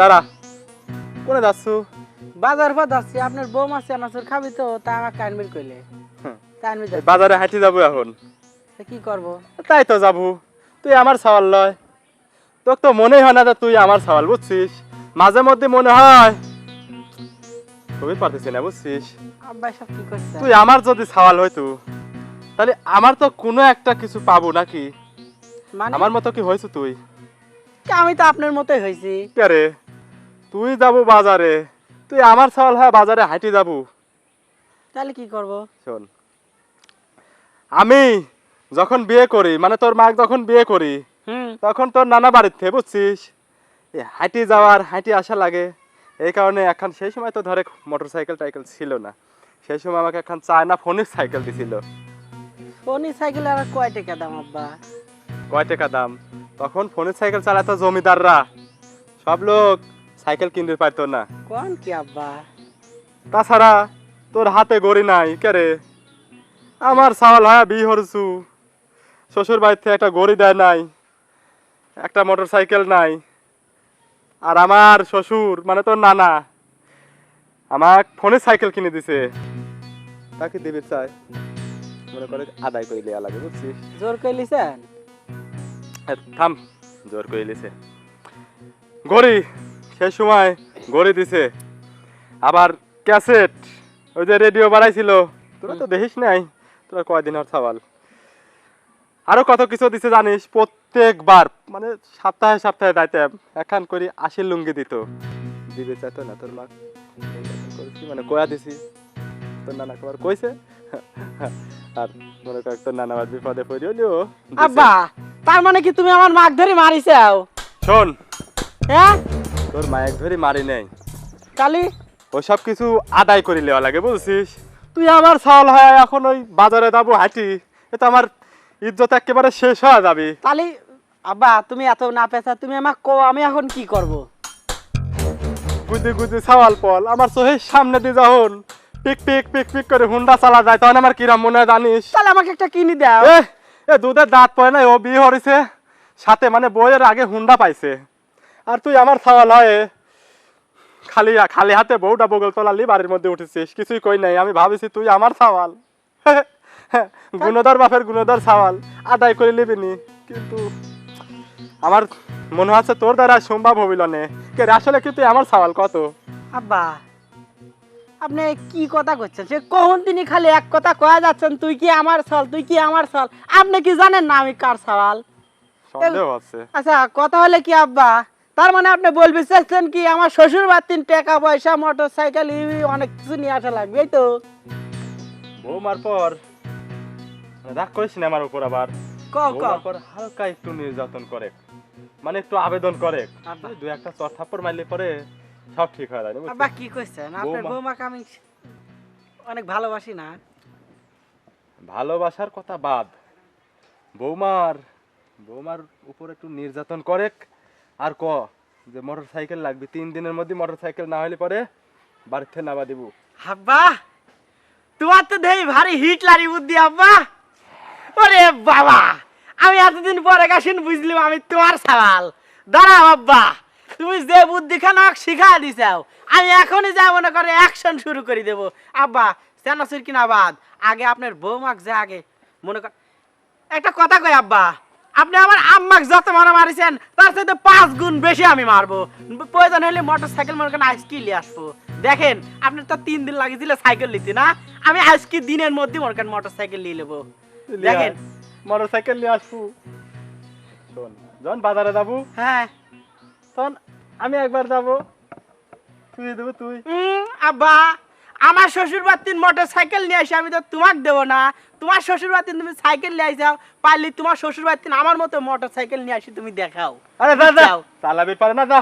দাঁড়া। কোনে যাচ্ছু? বাজার পর যাচ্ছি আপনার বউ মাছ খাবি তো তা আমাকে আনবির কইলে। তা আনবি বাজারে হাঁটি যাব এখন। কি করব? তাই তো যাব। তুই আমার সওয়াল লয়। তোর তো মনেই হয় না যে তুই আমার সওয়াল বুঝছিস? মাঝে মধ্যে মনে হয়। খুবই পারতেছি না বুঝছিস? তুই আমার যদি সওয়াল হইতো তাহলে আমার তো কোনো একটা কিছু পাবো নাকি? মানে? আমার মতো কি হয়েছে তুই? আমি তো আপনার মতোই হয়েছি কে তুই যাব বাজারে। তুই আমার সওয়াল হয় বাজারে হাঁটি যাব। তাহলে কি করব? শোন আমি যখন বিয়ে করি মানে তোর মা যখন বিয়ে করি তখন তোর নানা থেকে বুঝছিস? হাঁটি যাওয়ার হাঁটি আসা লাগে। এই কারণে এখন সেই সময় তো ধরে মোটর সাইকেল টাইকেল ছিল না। সেই সময় আমাকে এখন চায়না ফোনের সাইকেল দিছিল। ফোনি সাইকেল আর কয় টাকা দাম আব্বা? কয় টাকা দাম? তখন ফোনের সাইকেল চালাতো জমিদাররা। সব লোক সাইকেল কিনতে পারতো না। কোন কি আব্বা? তাছাড়া তোর হাতে গড়ি নাই কেরে আমার সাওয়াল হয় বিয়ে হরছু। শ্বশুর বাড়ির থেকে একটা গড়ি দেয় নাই একটা মোটর সাইকেল নাই। আর আমার শ্বশুর মানে তোর নানা আমার ফোনে সাইকেল কিনে দিছে। তাকে দেবে চাই। মনে করে আদায় করে দেওয়া লাগে বুঝছিস? জোর কইলিছেন? এ, থাম জোর করে লিছে গড়ি সেই সময় গড়ি দিছে। আবার ক্যাসেট ওই যে রেডিও বাড়াইছিল তোরা তো দেখিস নাই তোরা কয়দিন আর সওয়াল আরও কত কিছু দিছে জানিস? প্রত্যেকবার মানে সপ্তাহে সপ্তাহে দায়িত্ব একখান করে আশি লুঙ্গি দিত। দিবে চাইতো না তোর মা মানে কয়া দিছি? তোর নানা কবার কইছে? আর মনে কর তোর নানা আবার বিপদে পড়ে হলিও আব্বা তার মানে কি তুমি আমার মাছ ধরে মারিছাও? শোন। হ্যাঁ? তোর মায়ের ধরে মারি নেই। কালি? ওইসব কিছু আদায় করে নেওয়া লাগে বুঝছিস? তুই আমার চাউল হয় এখন ওই বাজারে যাব হাঁটি। এ তো আমার ইজ্জত একেবারে শেষ হয়ে যাবে। কালি আব্বা তুমি এত না পেছা তুমি আমাকে কো আমি এখন কি করব? গুদি গুদি চাওয়াল পল আমার চোখের সামনে দিয়ে যখন পিক পিক পিক পিক করে হুন্ডা চালা যায় তখন আমার কিরাম মনে হয় জানিস। তাহলে আমাকে একটা কিনে দাও। এ এ দুধের দাঁত পয় না ও বিয়ে হরিছে সাথে মানে বইয়ের আগে হুন্ডা পাইছে। আর তুই আমার চাওয়াল হয়। খালি খালি হাতে বউটা বগল তোলালি বাড়ির মধ্যে উঠেছিস। কিছুই কই নাই। আমি ভাবিছি তুই আমার চাওয়াল গুণধর বাপের গুণধর চাওয়াল আদায় করে নিবিনি কিন্তু আমার মনে হচ্ছে তোর দ্বারা সম্ভব হবিল নে। কে আসলে কি তুই আমার চাওয়াল কত? আব্বা আপনি কি কথা করছেন সে কখন তিনি খালি এক কথা কয়া যাচ্ছেন তুই কি আমার সল তুই কি আমার সল আপনি কি জানেন না আমি কার সওয়াল সন্দেহ আছে। আচ্ছা কথা হলে কি আব্বা? তার মানে আপনি বলবে চাচ্ছেন কি আমার শ্বশুর বাতিন টাকা পয়সা মোটর সাইকেল অনেক কিছু নিয়ে আসা লাগবে এই তো? বৌমার পর মানে রাগ করিস না আমার উপর আবার? বৌমার পর হালকা একটু নির্যাতন করে মানে একটু আবেদন করে। দুই একটা চর থাপ্পড় মারলে পরে সব ঠিক হয়ে যায়? আব্বা কি কইছেন? আপনার বৌমাকে আমি অনেক ভালোবাসি না? ভালোবাসার কথা বাদ বৌমার বৌমার উপর একটু নির্যাতন করে আর ক, যে মোটর সাইকেল লাগবে। তিন দিনের মধ্যে মোটর সাইকেল না হলে পরে বাড়িতে নামা দিব। আব্বা, তোমার তো দেই ভারী হিট লারি বুদ্ধি, আব্বা। ওরে বাবা, আমি এতদিন পরে গেছেন বুঝলাম আমি তোমার সওয়াল দাঁড়াও, আব্বা, তুমি যে বুদ্ধি খানা শিখা দিছাও, আমি এখনই যা মনে করে অ্যাকশন শুরু করে দেব। আব্বা সেনাসির কিনা বাদ, আগে আপনার বৌমাক যে আগে মনে কর একটা কথা কই, আব্বা। আপনি আমার আম্মাক যত মারা মারিছেন তার সাথে পাঁচ গুণ বেশি আমি মারবো। প্রয়োজন হলে মোটর সাইকেল করেন আজকে নিয়ে আসব। দেখেন আপনি তো তিন দিন লাগিয়েছিল সাইকেল নিতে না? আমি আজকে দিনের মধ্যে মনে করেন মোটর সাইকেল নিয়ে নেব। দেখেন। মোটর সাইকেল নিয়ে আসব। শোন যখন বাজারে যাব হ্যাঁ। তখন আমি একবার যাব। তুই দেবো তুই। আব্বা আমার শ্বশুর বাতিন মোটর সাইকেল নিয়ে আসি আমি তো তোমাকে দেবো না। তোমার শ্বশুর বাতিন তুমি সাইকেল নিয়ে আইসাও পারলে তোমার শ্বশুর বাতিন আমার মতো মোটর সাইকেল নিয়ে আসি তুমি দেখাও। আরে যা চালাবি পারে না যা।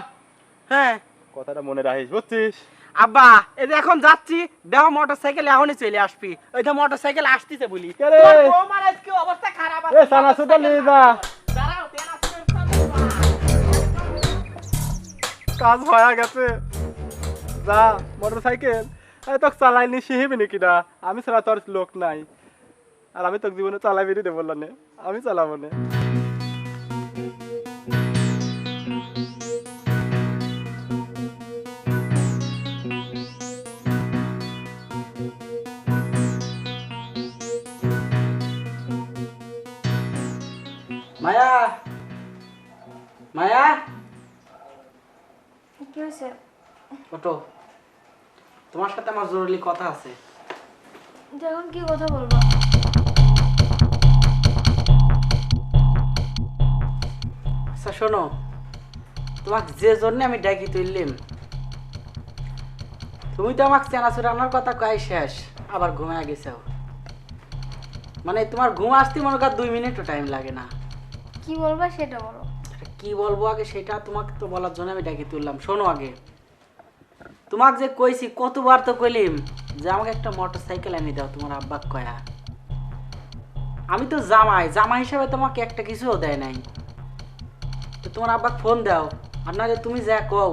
হ্যাঁ। কথাটা মনে রাখিস বুঝছিস? আব্বা এই যে এখন যাচ্ছি দেখো মোটর সাইকেল এখনই চলে আসবি। ওই তো মোটর সাইকেল আসতেছে বলি। অবস্থা খারাপ আছে। এ সানাসুটা নিয়ে যা। কাজ হয়ে গেছে। যা মোটর সাইকেল তোকে চালাই নি শিখিবি নাকি না? আমি ছাড়া তোর লোক নাই। আর আমি তোকে জীবনে চালাই বেরিয়ে দেবো না। আমি চালাবো না। মায়া? মায়া? কি হয়েছে ওটো তোমার সাথে আমার জরুরি কথা আছে। এখন কি কথা বলব। আচ্ছা শোনো। তোমাকে যে জন্য আমি ডাকি তুললাম তুমি তো আমাকে চেনাচুর আনার কথা কয় শেষ আবার ঘুমায় গেছো মানে তোমার ঘুম আসতে মনে কর দুই মিনিটও টাইম লাগে না। কি বলবা সেটা বলো। কি বলব আগে সেটা তোমাকে তো বলার জন্য আমি ডাকি তুললাম। শোনো আগে। তোমাকে যে কইছি, কতবার তো কইলিম যে আমাকে একটা মোটর সাইকেল এনে দাও, তোমার আব্বা কয়া। আমি তো জামাই জামাই হিসাবে তোমাকে একটা কিছুও দেয় নাই। তো তোমার আব্বাকে ফোন দাও, আর নাহলে তুমি যা কও,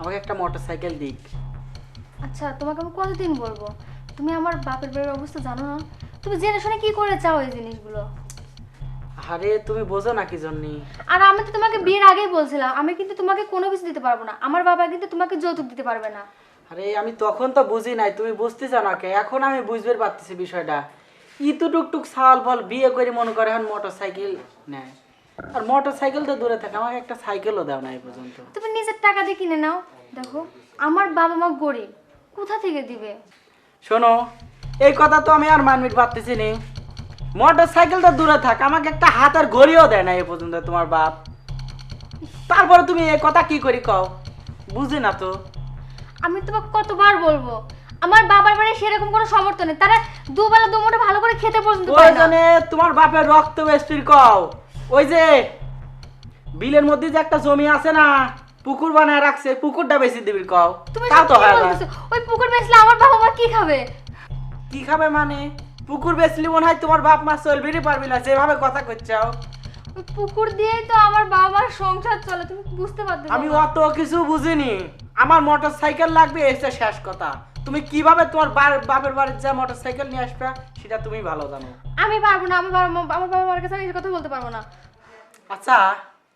আমাকে একটা মোটর সাইকেল দিক। আচ্ছা তোমাকে আমি কতদিন বলব? তুমি আমার বাপের বাড়ির অবস্থা জানো না? তুমি জেনে শুনে কি করে চাও এই জিনিসগুলো? আরে তুমি বোঝো না কি জন্যে? আর আমি তো তোমাকে বিয়ের আগেই বলছিলাম আমি কিন্তু তোমাকে কোনো কিছু দিতে পারব না। আমার বাবা কিন্তু তোমাকে যৌতুক দিতে পারবে না। আরে আমি তখন তো বুঝি নাই তুমি বুঝতেছ না কে? এখন আমি বুঝতে পারতেছি বিষয়টা। ইতু টুকটুক সাল বল বিয়ে করে মনে করে এখন মোটর সাইকেল নেয়। আর মোটর সাইকেল তো দূরে থাকে আমাকে একটা সাইকেলও দাও না এই পর্যন্ত। তুমি নিজের টাকা দিয়ে কিনে নাও। দেখো আমার বাবা মা গরিব কোথা থেকে দিবে? শোনো এই কথা তো আমি আর মানবিট পারতেছি নি। মোটর সাইকেল তো দূরে থাক আমাকে একটা হাতের ঘড়িও দেয় না এই পর্যন্ত তোমার বাপ। তারপরে তুমি এই কথা কি করি কও? বুঝি না তো। আমি তোমাকে কতবার বলব? আমার বাবার বাড়ি সেরকম কোনো সমর্থন নেই। তারা দুবেলা দুমুঠো ভালো করে খেতে পর্যন্ত পায় না। প্রয়োজনে তোমার বাপের রক্ত বেস্টির কও। ওই যে বিলের মধ্যে যে একটা জমি আছে না পুকুর বানায় রাখছে পুকুরটা বেশি দিবি কও। তুমি তাও তো হয় না। বলতেছো? ওই পুকুর বেচলে আমার বাবা মা কি খাবে? কি খাবে মানে? পুকুর বেচলি মনে হয় তোমার বাপ মা চলবেরই পারবি না যেভাবে কথা করছাও পুকুর দিয়েই তো আমার বাবা মার সংসার চলে তুমি বুঝতে পারছ আমি অত কিছু বুঝিনি। আমার মোটর সাইকেল লাগবে এসে শেষ কথা। তুমি কীভাবে তোমার বাপের বাড়ির যা মোটর সাইকেল নিয়ে আসবে সেটা তুমি ভালো জানো। আমি পারব না আমার বাবা আমার বাবা মার কাছে আমি এই কথা বলতে পারব না। আচ্ছা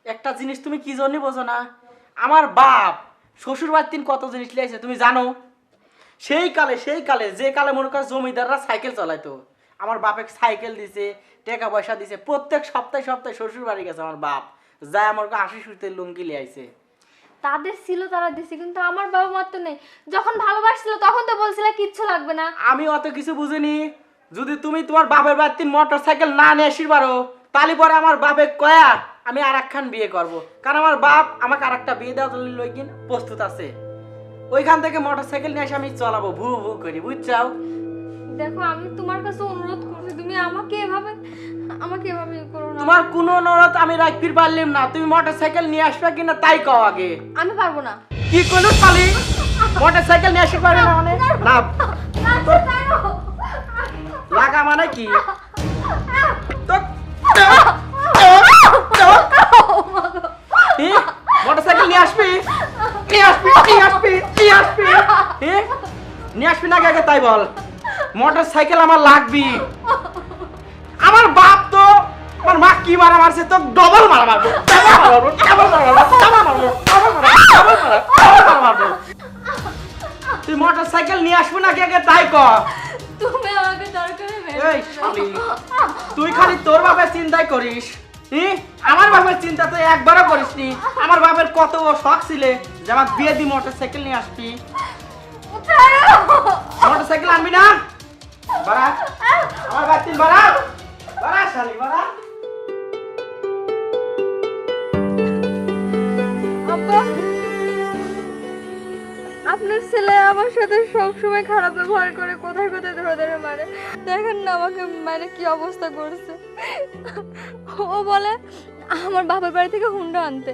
একটা জিনিস তুমি কি জন্য বোঝো না? আমার বাপ শ্বশুর বাড়ির তিন কত জিনিস লিয়েছে তুমি জানো? সেই কালে সেই কালে যে কালে মনে করো জমিদাররা সাইকেল চালাইতো। আমার বাপে সাইকেল দিছে টাকা পয়সা দিছে প্রত্যেক সপ্তাহে সপ্তাহে শ্বশুর বাড়ি গেছে আমার বাপ। যায় আমার আশি সুতে লুঙ্গি লিয়ে আইছে। তাদের ছিল তারা দিছে কিন্তু আমার বাবা মার তো নেই। যখন ভালোবাসছিল তখন তো বলছিল কিচ্ছু লাগবে না। আমি অত কিছু বুঝিনি। যদি তুমি তোমার বাপের বাড়ির তিন মোটর সাইকেল না নিয়ে আসির পারো তাহলে পরে আমার বাপে কয়া আমি আরেকখান বিয়ে করব। কারণ আমার বাপ আমাকে আর একটা বিয়ে দেওয়ার জন্য লইকিন প্রস্তুত আছে। ওইখান থেকে মোটর সাইকেল নিয়ে এসে আমি চালাবো ভু ভু করি বুঝছাও দেখো আমি তোমার কাছে অনুরোধ করছি তুমি আমাকে এভাবে আমাকে এভাবে ইয়ে করো না তোমার কোনো অনুরোধ আমি রাখতে পারলাম না তুমি মোটর সাইকেল নিয়ে আসবে কিনা তাই কও আগে আমি পারব না কি করল খালি মোটর সাইকেল নিয়ে আসতে পারবে না মানে না লাগা মানে কি নিয়ে আসবি না আগে তাই বল। মোটর সাইকেল আমার লাগবি। আমার বাপ তো আমার মা কি মারা মারছে তো ডবল মারা মারবো। ডাবল মারা মারবো ডাবল মারা মারবো ডাবল মারা ডাবল মারা ডাবল মারবো। তুই মোটর সাইকেল নিয়ে আসবি না আগে তাই কর তুমি আমাকে দরকারে এই শালি তুই খালি তোর বাপের চিন্তাই করিস? আমার বাপের চিন্তা তো একবারও করিসনি। আমার বাপের কত শখ ছিলে যে আমার বিয়ে দি মোটর সাইকেল নিয়ে আসবি। মোটর আনবি না? বাড়া। আমার বাপ বাড়া। বাড়া শালি বাড়া। আপনার ছেলে আমার সাথে সবসময় খারাপ ব্যবহার করে কোথায় কোথায় ধরে ধরে মারে। দেখেন না আমাকে মানে কি অবস্থা করছে। ও বলে আমার বাবার বাড়ি থেকে হুন্ডা আনতে।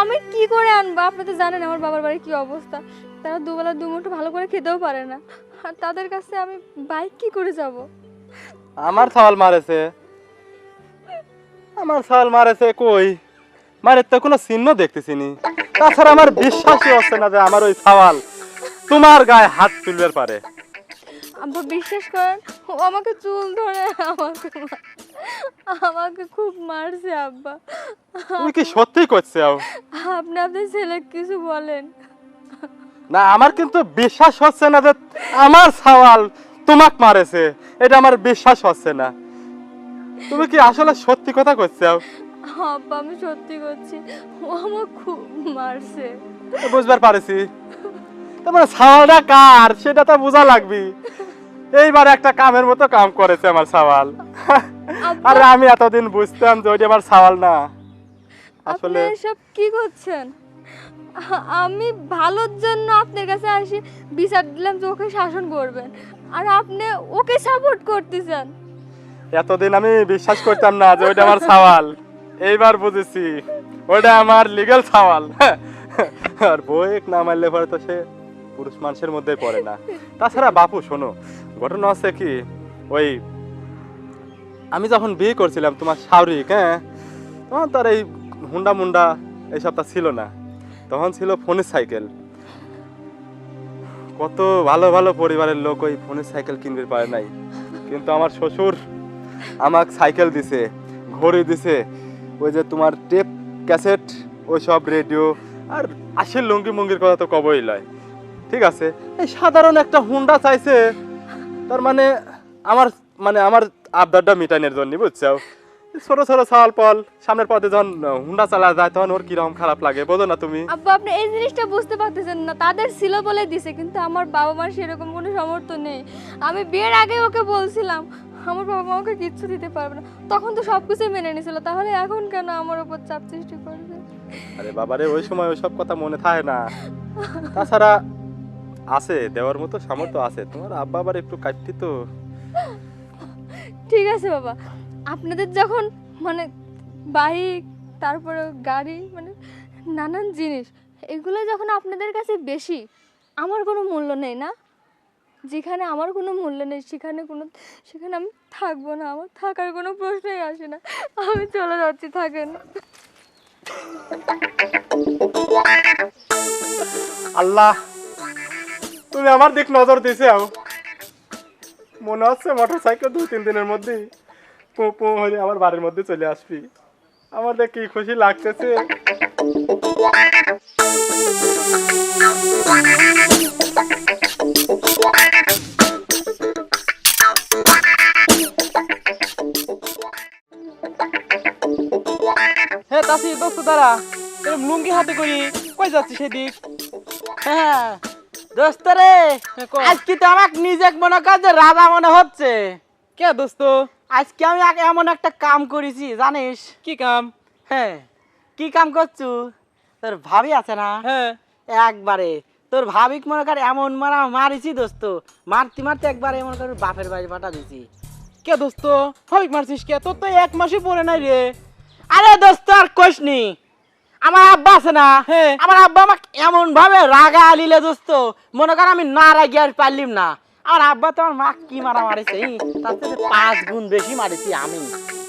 আমি কি করে আনব? আপনি তো জানেন আমার বাবার বাড়ির কি অবস্থা। তারা দুবেলা দুমুঠো ভালো করে খেতেও পারে না। আর তাদের কাছে আমি বাইক কি করে যাব? আমার সওয়াল মারেছে। আমার সওয়াল মারেছে কই? মারের তো কোনো চিহ্ন দেখতেছি নি তাছাড়া আমার বিশ্বাসই হচ্ছে না যে আমার ওই সওয়াল তোমার গায়ে হাত তুলবার পারে। আব্বা বিশ্বাস করেন ও আমাকে চুল ধরে আমাকে আমাকে খুব মারছে আব্বা। তুমি কি সত্যি করছ? আপনি আপনার ছেলে কিছু বলেন। না আমার কিন্তু বিশ্বাস হচ্ছে না যে আমার সওয়াল তোমাক মারেছে। এটা আমার বিশ্বাস হচ্ছে না। তুমি কি আসলে সত্যি কথা করছ আব্বা আমি সত্যি করছি ও আমার খুব মারছে। বুঝবার পারেছি। তোমার সাওয়ালটা কার সেটা তো বোঝা লাগবে। এইবার একটা কামের মতো কাম করেছে আমার সাওয়াল। আরে আমি এতদিন বুঝতাম যে ওইটা আমার সাওয়াল না। আসলে এসব কি করছেন? আমি ভালোর জন্য আপনার কাছে আসি, বিচার দিলাম যে ওকে শাসন করবেন। আর আপনি ওকে সাপোর্ট করতেছেন। এতদিন আমি বিশ্বাস করতাম না যে ওইটা আমার সাওয়াল। এইবার বুঝেছি, ওইটা আমার লিগ্যাল সাওয়াল। আর বইক না মারলে পরে তো সে পুরুষ মানুষের মধ্যে পড়ে না। তাছাড়া বাপু, শোনো, ঘটনা আছে কি, ওই আমি যখন বিয়ে করছিলাম তোমার শাওরিক হ্যাঁ তখন তার এই হুন্ডা মুন্ডা এইসব তা ছিল না। তখন ছিল ফোনের সাইকেল। কত ভালো ভালো পরিবারের লোক ওই ফোনের সাইকেল কিনতে পারে নাই। কিন্তু আমার শ্বশুর আমাকে সাইকেল দিছে, ঘড়ি দিছে, ওই যে তোমার টেপ, ক্যাসেট, ওই সব রেডিও আর আসল লুঙ্গি মুঙ্গির কথা তো কবই লয়। ঠিক আছে? এই সাধারণ একটা হুন্ডা চাইছে, তার মানে আমার মানে আমার আবদারটা মিটানের জন্য বুঝছ? ছোট ছোট সাল পল সামনের পথে যখন হুন্ডা চালা যায় তখন ওর কীরকম খারাপ লাগে বোঝো না তুমি। আব্বা আপনি এই জিনিসটা বুঝতে পারতেছেন না। তাদের ছিল বলে দিছে কিন্তু আমার বাবা মার সেরকম কোনো সামর্থ্য নেই। আমি বিয়ের আগে ওকে বলছিলাম আমার বাবা মা ওকে কিচ্ছু দিতে পারবে না। তখন তো সব কিছুই মেনে নিয়েছিল তাহলে এখন কেন আমার উপর চাপ সৃষ্টি করবে? আরে বাবারে ওই সময় ওইসব কথা মনে থাকে না। তাছাড়া আছে দেওয়ার মতো সামর্থ্য আছে। তোমার আব্বা আবার একটু কাটতি তো। ঠিক আছে বাবা। আপনাদের যখন মানে বাইক, তারপরে গাড়ি মানে নানান জিনিস, এগুলো যখন আপনাদের কাছে বেশি, আমার কোনো মূল্য নেই না। যেখানে আমার কোনো মূল্য নেই, সেখানে কোনো, সেখানে আমি থাকব না, আমার থাকার কোনো প্রশ্নই আসে না। আমি চলে যাচ্ছি, থাকেন। আল্লাহ, তুমি আমার দিক নজর দিছে মনে হচ্ছে মোটর সাইকেল দু তিন দিনের মধ্যেই পো পো হয়ে আমার বাড়ির মধ্যে চলে আসবি। আমার দেখ কি খুশি লাগতেছে। হ্যাঁ তাসি দোস্ত দাঁড়া এরকম লুঙ্গি হাতে করি কই যাচ্ছি সেদিক হ্যাঁ দোস্ত রে আজকে তো আমাকে নিজে মনে কর যে রাজা মনে হচ্ছে। কে দোস্ত? আজকে আমি এমন একটা কাম করেছি জানিস? কি কাম? হ্যাঁ কি কাম করছু? তোর ভাবি আছে না? হ্যাঁ। একবারে। তোর ভাবিক মনে কর এমন মারা মারিছি দোস্ত। মারতে মারতে একবারে মনে কর বাপের বাড়ি পাঠা দিছি। কে দোস্ত? ভাবিক মারছিস কে? তোর তো এক মাসই পরে নাই রে। আরে দোস্ত আর কোশ নি। আমার আব্বা আছে না? আমার আব্বা আমাকে এমন ভাবে রাগা আলিলে দোস্ত। মনে কর আমি না রাগি আর পারলিম না। আমার আব্বা তো আমার মা কি মারা মারিছে তার থেকে পাঁচ গুণ বেশি মারিছি আমি।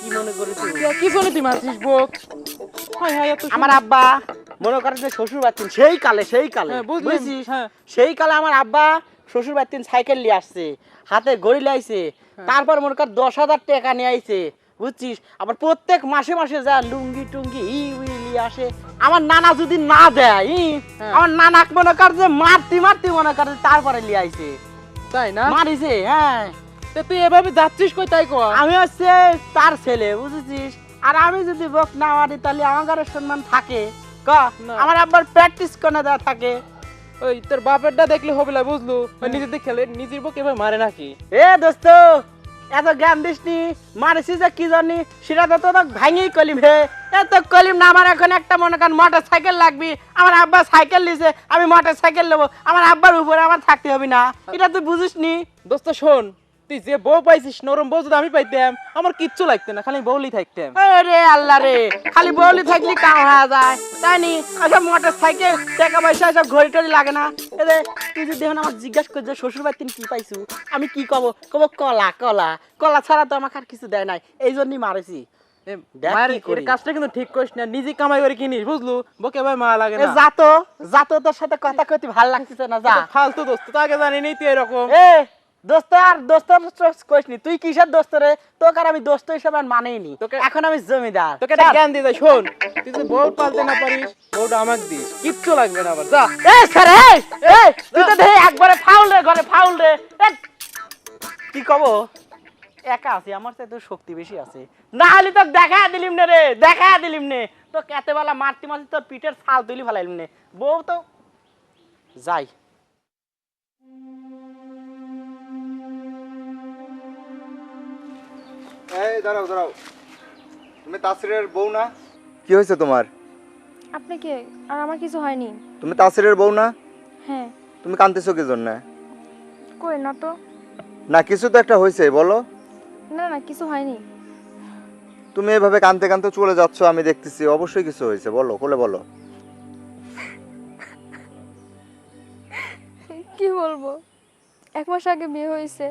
কি মনে করেছি কি শুনে তুই মারছিস বোক আমার আব্বা মনে করেন যে শ্বশুর বাড়তেন সেই কালে সেই কালে হ্যাঁ, বুঝছিস? হ্যাঁ। সেই কালে আমার আব্বা শ্বশুর বাড়তেন সাইকেল নিয়ে আসছে হাতে গড়ি লাইছে হ্যাঁ। তারপর মনে কর দশ হাজার টাকা নিয়ে আইছে বুঝছিস? আবার প্রত্যেক মাসে মাসে যা লুঙ্গি টুঙ্গি ই উই নিয়ে আসে আমার নানা যদি না দেয়। আমার নানাক মনে কর যে মারতি মারতি মনে কর তারপরে লিয়ে আইছে। তাই না? মারিছে হ্যাঁ। তা তুই এভাবে যাচ্ছিস কই তাই কর? আমি হচ্ছে তার ছেলে বুঝেছিস? আর আমি যদি বক না মারি তাহলে আমার সম্মান থাকে। ক আমার আব্বার প্র্যাকটিস করে দেওয়া থাকে। ওই তোর বাপেরটা দেখলে হবে না বুঝলু? নিজের খেলে নিজের বক এভাবে মারে নাকি? এ দোস্ত এত জ্ঞান দিসনি মারছি যে কি জানি, সেটা তো তো ভাঙেই কলিম হে। এত কলিম না, আমার এখন একটা মনে করেন মোটর সাইকেল লাগবি। আমার আব্বা সাইকেল নিছে, আমি মোটর সাইকেল নেব। আমার আব্বার উপরে আমার থাকতে হবে না। এটা তুই বুঝিস নি দোস্ত, শোন তুই যে বউ পাইছিস নরম বউ যদি আমি পাইতাম আমার কিচ্ছু লাগতো না খালি বউলি থাকতাম। রে আল্লাহ রে খালি বলি থাকলি কাম হয়ে যায় তাই নি? আচ্ছা মোটর সাইকেল টাকা পয়সা সব ঘড়ি টড়ি লাগে না? এরে তুই যদি এখন আমার জিজ্ঞাসা শ্বশুর বাড়ি কি পাইছু আমি কি কব? কব কলা কলা। কলা ছাড়া তো আমাকে আর কিছু দেয় নাই এই জন্যই মারেছি। কাজটা কিন্তু ঠিক করিস না নিজে কামাই করে কিনিস বুঝলু? বউকে এভাবে মা লাগে না। যা তো যা তো তোর সাথে কথা কইতে ভালো লাগতেছে না যা। ফালতু দোস্ত তো আগে জানি নেই তুই এরকম। দোস্ত আর দোস্ত কইসনি তুই কিসের দোস্ত রে? তোকে আর আমি দোস্ত হিসেবে আর মানেইনি তোকে- এখন আমি জমিদার। তোকে একটা জ্ঞান দেয় শোন তুই যদি বউ পালতে না পারিস বউটা আমাকে দিস কিচ্ছু লাগবে না আবার যা। এই স্যার এই এই তুই তো দেখি একবারে ফাউল রে ঘরে ফাউল রে। কি কব? একা আছি আমার চাইতে শক্তি বেশি আছে। না হলে তো দেখা দিলিম নে রে দেখা দিলিম নে। তো কেতে বেলা মারতি মারতি তোর পিঠের ছাল তুলি ফেলাইলিম নে। বউ তো যাই। এই দাঁড়াও দাঁড়াও। তুমি তাসিরের বউ না? কি হয়েছে তোমার? আপনি কে? আর আমার কিছু হয়নি। তুমি তাসিরের বউ না? হ্যাঁ। তুমি কাঁদতেছো কি জন্য? কই না তো। না কিছু তো একটা হয়েছে বলো। না না কিছু হয়নি। তুমি এভাবে কানতে কানতে চলে যাচ্ছ আমি দেখতেছি অবশ্যই কিছু হয়েছে বলো কোলে বলো। কি বলব? এক মাস আগে বিয়ে হয়েছে।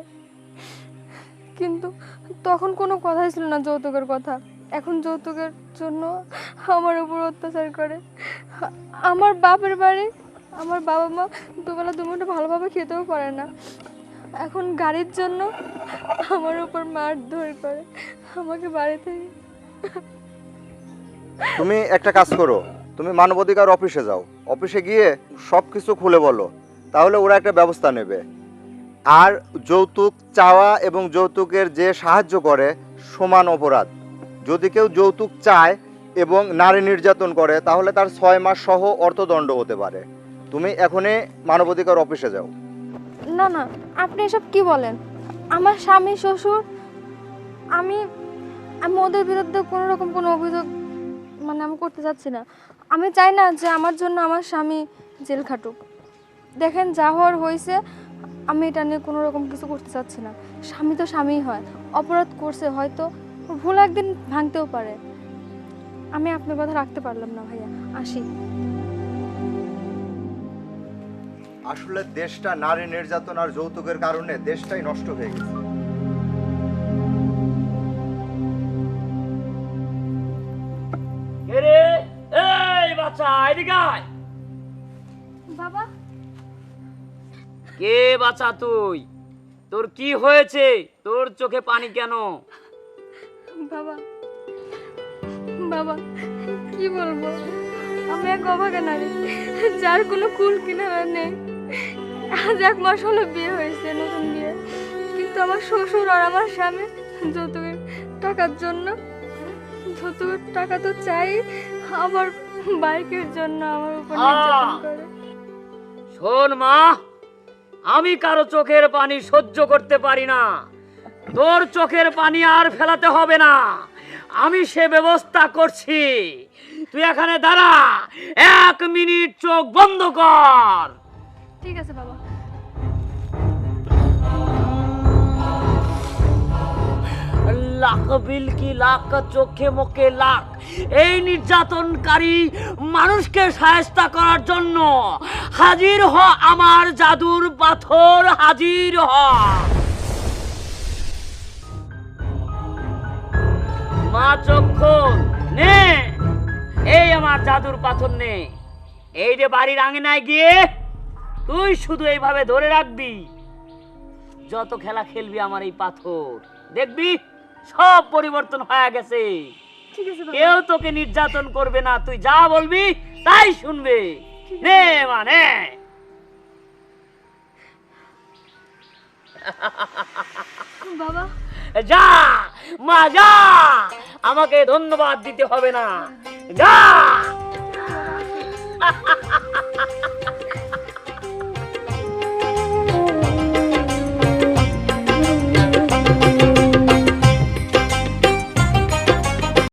কিন্তু তখন কোনো কথাই ছিল না যৌতুকের কথা। এখন যৌতুকের জন্য আমার উপর অত্যাচার করে। আমার বাপের বাড়ি, আমার বাবা মা দুবেলা দুমুঠো ভালোভাবে খেতেও পারে না। এখন গাড়ির জন্য আমার উপর মারধর করে আমাকে বাড়ি থেকে। তুমি একটা কাজ করো, তুমি মানবাধিকার অফিসে যাও। অফিসে গিয়ে সব কিছু খুলে বলো, তাহলে ওরা একটা ব্যবস্থা নেবে। আর যৌতুক চাওয়া এবং যৌতুকের যে সাহায্য করে সমান অপরাধ। যদি কেউ যৌতুক চায় এবং নারী নির্যাতন করে, তাহলে তার ছয় মাস সহ অর্থদণ্ড হতে পারে। তুমি এখনই মানবাধিকার অফিসে যাও। না না, আপনি এসব কি বলেন? আমার স্বামী, শ্বশুর, আমি আমি ওদের বিরুদ্ধে কোনো রকম কোনো অভিযোগ মানে আমি করতে চাচ্ছি না। আমি চাই না যে আমার জন্য আমার স্বামী জেল খাটুক। দেখেন যা হওয়ার হয়েছে আমি এটা নিয়ে কোনো রকম কিছু করতে চাচ্ছি না। স্বামী তো স্বামীই হয়। অপরাধ করছে হয়তো ভুল একদিন ভাঙতেও পারে। আমি আপনার কথা রাখতে পারলাম না ভাইয়া। আসি। আসলে দেশটা নারী নির্যাতন আর যৌতুকের কারণে দেশটাই নষ্ট হয়ে গেছে। এই বাচ্চা এদিকে আয়। কে বাচ্চা তুই? তোর কি হয়েছে? তোর চোখে পানি কেন? বাবা বাবা কি বলব? আমি এক অভাগা নারী যার কোনো কুল কিনারা নেই। আজ এক মাস হলো বিয়ে হয়েছে নতুন বিয়ে। কিন্তু আমার শ্বশুর আর আমার স্বামী যৌতুকের টাকার জন্য যৌতুকের টাকা তো চাই আবার বাইকের জন্য আমার উপর নির্যাতন করে। শোন মা আমি কারও চোখের পানি সহ্য করতে পারি না। তোর চোখের পানি আর ফেলাতে হবে না। আমি সে ব্যবস্থা করছি। তুই এখানে দাঁড়া। এক মিনিট চোখ বন্ধ কর। ঠিক আছে বাবা। লাখ বিল কি লাখ, চোখে মুখে লাখ। এই নির্যাতনকারী মানুষকে সায়স্তা করার জন্য হাজির হ, আমার জাদুর পাথর হাজির হ। মা চক্ষণ নে। এই আমার জাদুর পাথর নে। এই যে বাড়ির আঙিনায় গিয়ে তুই শুধু এইভাবে ধরে রাখবি, যত খেলা খেলবি আমার এই পাথর। দেখবি? সব পরিবর্তন হয়ে গেছে। কেউ তোকে নির্যাতন করবে না তুই যা বলবি তাই শুনবে। নে মানে। বাবা। যা মা যা। আমাকে ধন্যবাদ দিতে হবে না। যা।